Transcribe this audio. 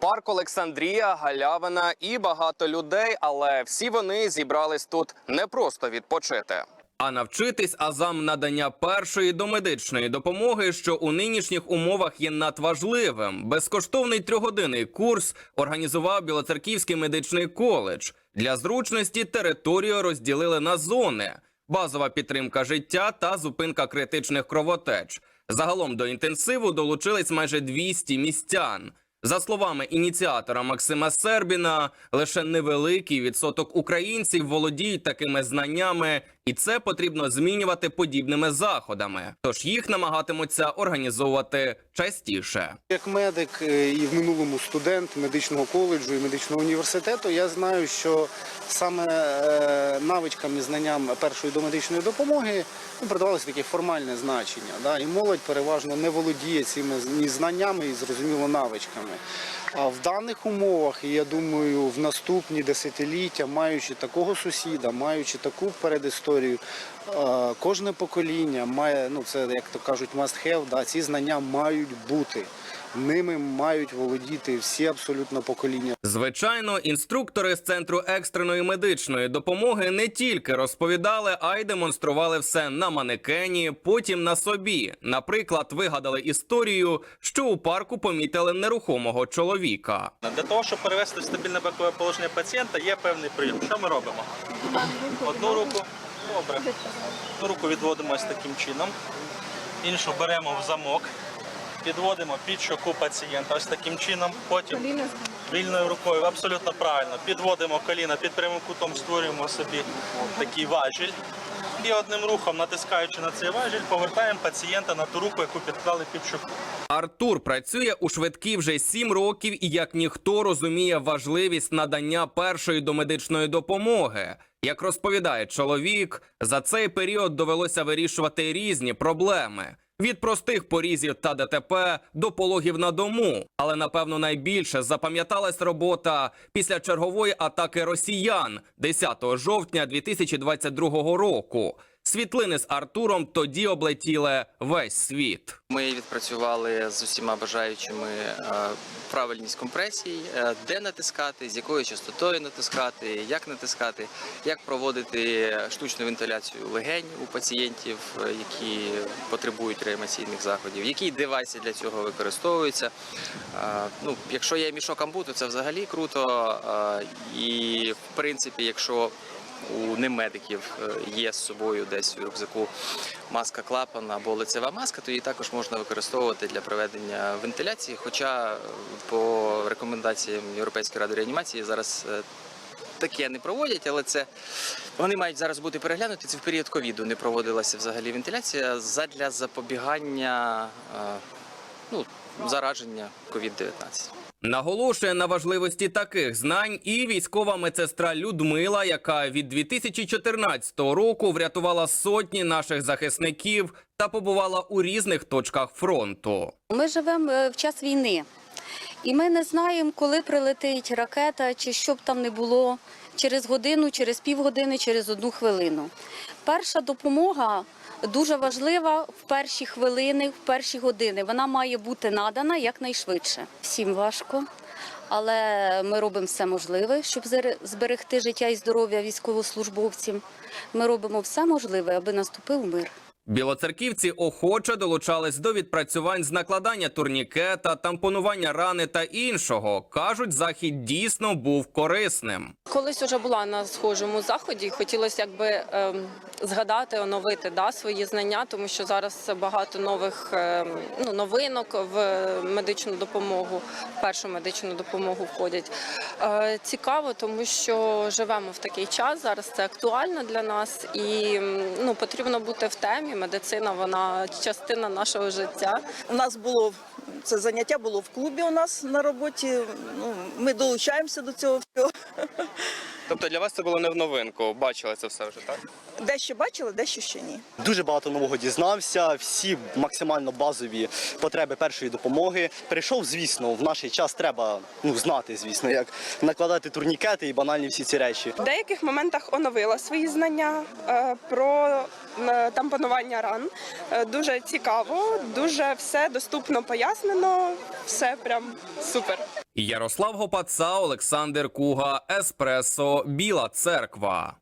Парк Олександрія, Галявина і багато людей, але всі вони зібрались тут не просто відпочити. А навчитись азам надання першої домедичної допомоги, що у нинішніх умовах є надважливим. Безкоштовний трьохгодинний курс організував Білоцерківський медичний коледж. Для зручності територію розділили на зони: базова підтримка життя та зупинка критичних кровотеч. Загалом до інтенсиву долучились майже 200 містян. За словами ініціатора Максима Сербіна, лише невеликий відсоток українців володіють такими знаннями, і це потрібно змінювати подібними заходами. Тож їх намагатимуться організовувати частіше. Як медик е, і в минулому студент медичного коледжу і медичного університету, я знаю, що саме е, навичкам і знанням першої домедичної допомоги ну, придавалося таке формальне значення. Да? І молодь переважно не володіє цими ні знаннями і зрозуміло навичками. А в даних умовах, і я думаю, в наступні десятиліття, маючи такого сусіда, маючи таку передісторію, е, кожне покоління має, ну це як то кажуть, must have, да, ці знання мають бути. Ними мають володіти всі абсолютно покоління. Звичайно, інструктори з центру екстреної медичної допомоги не тільки розповідали, а й демонстрували все на манекені, потім на собі. Наприклад, вигадали історію, що у парку помітили нерухомого чоловіка. Для того, щоб перевести в стабільне бокове положення пацієнта, є певний прийом. Що ми робимо? Одну руку, добре. Одну руку відводимо ось таким чином, іншу беремо в замок, підводимо під щоку пацієнта ось таким чином. Потім вільною рукою, абсолютно правильно, підводимо коліна під прямим кутом, створюємо собі такий важіль. І одним рухом, натискаючи на цей важіль, повертаємо пацієнта на ту руку, яку підклали під щоку. Артур працює у швидкій вже сім років і як ніхто розуміє важливість надання першої домедичної допомоги. Як розповідає чоловік, за цей період довелося вирішувати різні проблеми. Від простих порізів та ДТП до пологів на дому. Але напевно найбільше запам'яталась робота після чергової атаки росіян 10 жовтня 2022 року. Світлини з Артуром тоді облетіли весь світ. Ми відпрацювали з усіма бажаючими е, правильність компресій, е, де натискати, з якою частотою натискати, як натискати, як проводити штучну вентиляцію легень у пацієнтів, е, які потребують реанімаційних заходів, які девайси для цього використовуються. Ну, якщо є мішок амбуту, це взагалі круто. І в принципі, якщо у немедиків е, є з собою десь у рюкзаку маска клапан або лицева маска, то її також можна використовувати для проведення вентиляції. Хоча е, по рекомендаціям Європейської ради реанімації зараз е, таке не проводять, але це вони мають зараз бути переглянуті. Це в період ковіду не проводилася взагалі вентиляція задля запобігання ну, зараження COVID-19. Наголошує на важливості таких знань і військова медсестра Людмила, яка від 2014 року врятувала сотні наших захисників та побувала у різних точках фронту. Ми живемо е, в час війни, і ми не знаємо, коли прилетить ракета чи що б там не було через годину, через півгодини, через одну хвилину. Перша допомога дуже важлива в перші хвилини, в перші години. Вона має бути надана якнайшвидше. Всім важко. Але ми робимо все можливе, щоб зберегти життя і здоров'я військовослужбовців. Ми робимо все можливе, аби наступив мир. Білоцерківці охоче долучались до відпрацювань з накладання турнікета, тампонування рани та іншого. кажуть, захід дійсно був корисним. Колись вже була на схожому заході. Хотілося якби ем, згадати, оновити да, свої знання, тому що зараз багато нових ем, ну, новинок в медичну допомогу, в першу медичну допомогу входять. Е, цікаво, тому що живемо в такий час. Зараз це актуально для нас, і ну, потрібно бути в темі. Медицина вона частина нашого життя. У нас було це заняття було в клубі у нас на роботі. Ну, ми долучаємося до цього всього. Тобто для вас це було не в новинку, бачили це все вже так? Дещо бачила, дещо ще ні. Дуже багато нового дізнався, всі максимально базові потреби першої допомоги. Прийшов, звісно, в наш час треба ну, знати, звісно, як накладати турнікети і банальні всі ці речі. В деяких моментах оновила свої знання е, про е, тампонування ран. Е, Дуже цікаво, дуже все доступно пояснено, все прям супер. Ярослав Гопаца, Олександр Куга, Еспресо, Біла Церква.